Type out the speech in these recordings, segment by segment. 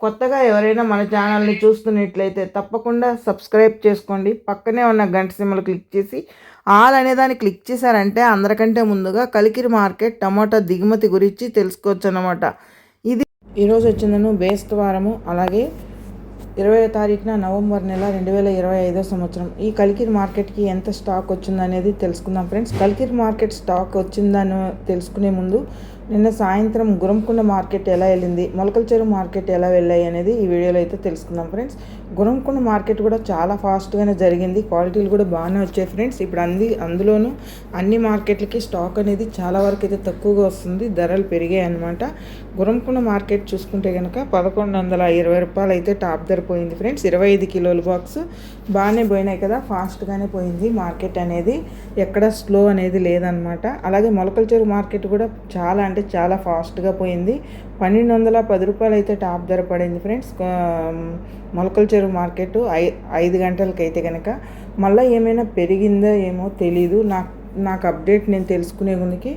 కొత్తగా ఎవరైనా మన ఛానల్ని చూస్తున్నట్లయితే తప్పకుండా సబ్స్క్రైబ్ చేసుకోండి. పక్కనే ఉన్న గంట సిమ్మలు క్లిక్ చేసి ఆల్ అనే దాన్ని క్లిక్ చేశారంటే అందరికంటే ముందుగా కలికిరి మార్కెట్ టమాటా దిగుమతి గురించి తెలుసుకోవచ్చు అన్నమాట ఇది ఈరోజు వచ్చిందను బేస్తవారము అలాగే ఇరవై తారీఖున నవంబర్ నెల రెండు వేల ఇరవై ఐదో సంవత్సరం. ఈ కలికిరి మార్కెట్కి ఎంత స్టాక్ వచ్చిందనేది తెలుసుకుందాం ఫ్రెండ్స్. కలికిరి మార్కెట్ స్టాక్ వచ్చిందని తెలుసుకునే ముందు నిన్న సాయంత్రం గురంకుండ మార్కెట్ ఎలా వెళ్ళింది మొలకల చెరువు మార్కెట్ ఎలా వెళ్ళాయి అనేది ఈ వీడియోలో అయితే తెలుసుకుందాం ఫ్రెండ్స్. గురంకుండ మార్కెట్ కూడా చాలా ఫాస్ట్గానే జరిగింది క్వాలిటీలు కూడా బాగానే వచ్చాయి ఫ్రెండ్స్. ఇప్పుడు అంది అందులోనూ అన్ని మార్కెట్లకి స్టాక్ అనేది చాలా వరకు అయితే తక్కువగా వస్తుంది ధరలు పెరిగాయి అనమాట గురంకుండ మార్కెట్ చూసుకుంటే కనుక పదకొండు వందల ఇరవై రూపాయలు అయితే టాప్ ధర పోయింది ఫ్రెండ్స్. ఇరవై ఐదు కిలోల బాక్స్ బాగానే పోయినాయి కదా ఫాస్ట్గానే పోయింది మార్కెట్ అనేది. ఎక్కడ స్లో అనేది లేదనమాట అలాగే మొలకల చెరువు మార్కెట్ కూడా చాలా అంటే చాలా ఫాస్ట్గా పోయింది. పన్నెండు వందల పది రూపాయలు అయితే టాప్ ధర పడింది ఫ్రెండ్స్. మొలకల చెరువు మార్కెట్ ఐ ఐదు గంటలకైతే కనుక మళ్ళీ ఏమైనా పెరిగిందో ఏమో తెలీదు. నాకు నాకు అప్డేట్ నేను తెలుసుకునే ముందుకి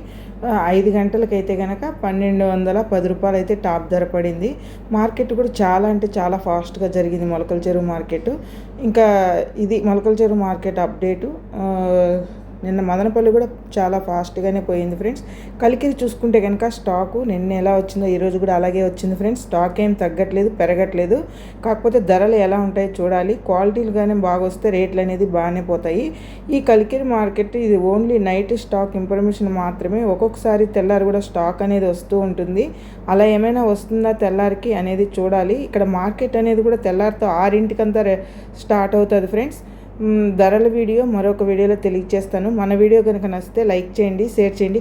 ఐదు గంటలకైతే కనుక పన్నెండు వందల పది రూపాయలు అయితే టాప్ ధర పడింది. మార్కెట్ కూడా చాలా అంటే చాలా ఫాస్ట్గా జరిగింది మొలకల చెరువు మార్కెట్ ఇంకా ఇది మొలకల చెరువు మార్కెట్ అప్డేటు నిన్న మదనపల్లి కూడా చాలా ఫాస్ట్గానే పోయింది ఫ్రెండ్స్. కలికిరి చూసుకుంటే కనుక స్టాకు నిన్న ఎలా వచ్చిందో ఈరోజు కూడా అలాగే వచ్చింది ఫ్రెండ్స్. స్టాక్ ఏం తగ్గట్లేదు పెరగట్లేదు. కాకపోతే ధరలు ఎలా ఉంటాయో చూడాలి. క్వాలిటీలు కానీ బాగా వస్తే రేట్లు అనేది బాగానే పోతాయి. ఈ కలికిరి మార్కెట్ ఇది ఓన్లీ నైట్ స్టాక్ ఇన్ఫర్మేషన్ మాత్రమే. ఒక్కొక్కసారి తెల్లారి కూడా స్టాక్ అనేది వస్తూ ఉంటుంది. అలా ఏమైనా వస్తుందా తెల్లారికి అనేది చూడాలి. ఇక్కడ మార్కెట్ అనేది కూడా తెల్లారితో ఆరింటికంతా స్టార్ట్ అవుతుంది ఫ్రెండ్స్. ధరల వీడియో మరొక వీడియోలో తెలియజేస్తాను. మన వీడియో కనుక నచ్చితే లైక్ చేయండి షేర్ చేయండి